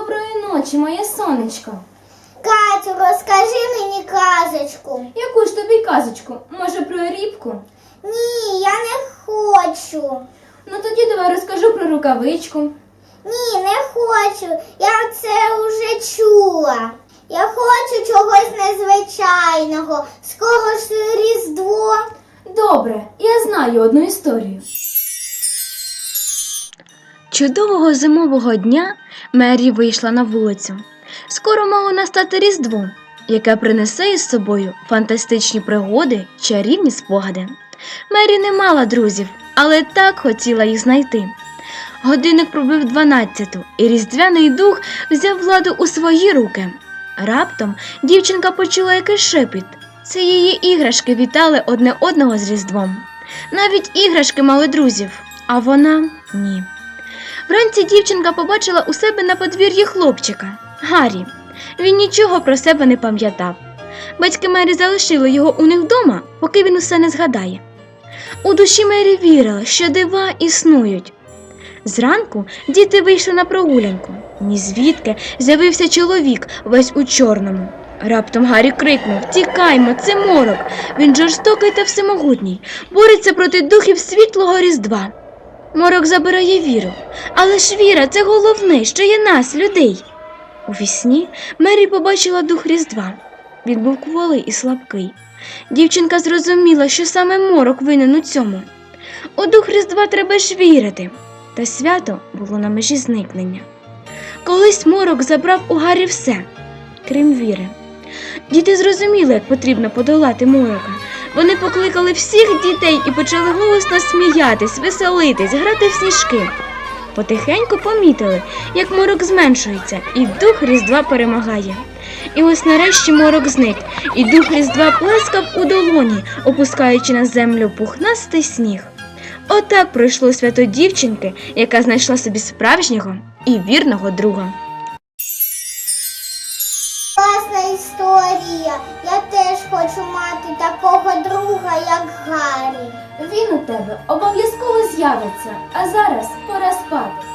Доброї ночі, моє сонечко. Катю, розкажи мені казочку. Яку ж тобі казочку? Може, про рібку? Ні, я не хочу. Ну тоді давай розкажу про рукавичку. Ні, не хочу. Я це вже чула. Я хочу чогось незвичайного. Скоро ж Різдво. Добре, я знаю одну історію. Чудового зимового дня Мері вийшла на вулицю. Скоро мало настати Різдво, яке принесе із собою фантастичні пригоди, чарівні спогади. Мері не мала друзів, але так хотіла їх знайти. Годинник пробив дванадцяту, і різдвяний дух взяв владу у свої руки. Раптом дівчинка почула якийсь шепіт. Це її іграшки вітали одне одного з Різдвом. Навіть іграшки мали друзів, а вона ні. Вранці дівчинка побачила у себе на подвір'ї хлопчика Гаррі. Він нічого про себе не пам'ятав. Батьки Мері залишили його у них вдома, поки він усе не згадає. У душі Мері вірила, що дива існують. Зранку діти вийшли на прогулянку. Ні звідки з'явився чоловік весь у чорному. Раптом Гаррі крикнув Тікаймо, це морок. Він жорстокий та всемогутній, бореться проти духів світлого Різдва. Морок забирає віру, але ж віра це головне, що є нас, людей. У вісні Мері побачила дух Різдва. Він був кволий і слабкий. Дівчинка зрозуміла, що саме морок винен у цьому. У дух Різдва треба ж вірити. Та свято було на межі зникнення. Колись морок забрав у Гаррі все, крім віри. Діти зрозуміли, як потрібно подолати морока. Вони покликали всіх дітей і почали голосно сміятись, веселитись, грати в сніжки. Потихеньку помітили, як морок зменшується, і дух Різдва перемагає. І ось нарешті морок зник, і дух Різдва плескав у долоні, опускаючи на землю пухнастий сніг. Отак пройшло свято дівчинки, яка знайшла собі справжнього і вірного друга. Класна історія. Я теж хочу мати такого друга, як Гаррі. Він у тебе обов'язково з'явиться, а зараз пора спати.